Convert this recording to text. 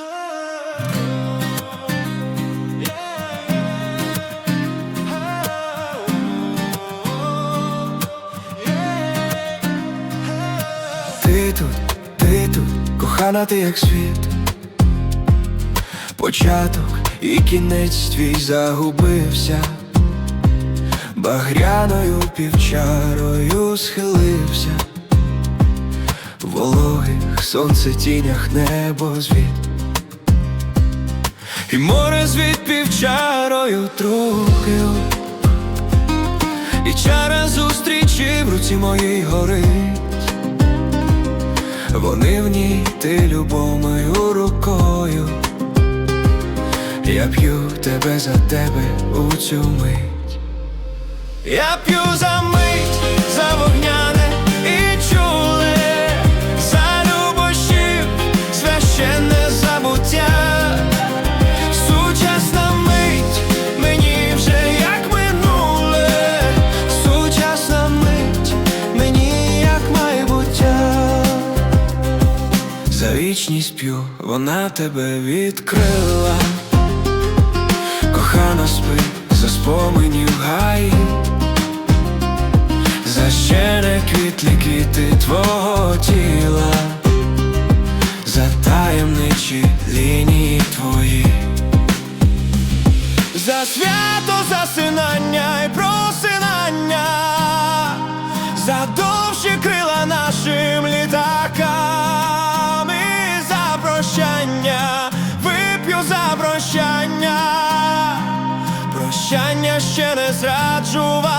Ти тут, ти тут, кохана, ти як світ. Початок і кінець твій загубився, багряною півчарою схилився, в вологих сонце тінях небо звід, і море звід півчарою трохи, і чара зустрічі в руці моїй горить. Вони в ній ти любомою рукою. Я п'ю тебе за тебе у цю мить. Я п'ю за мить, За вічність п'ю, вона тебе відкрила. Кохана спи, за споменів гай, за ще не квітлі квіти твого тіла, за таємничі лінії твої, за свято засинання і просинання, за довші крила нашим літакам jour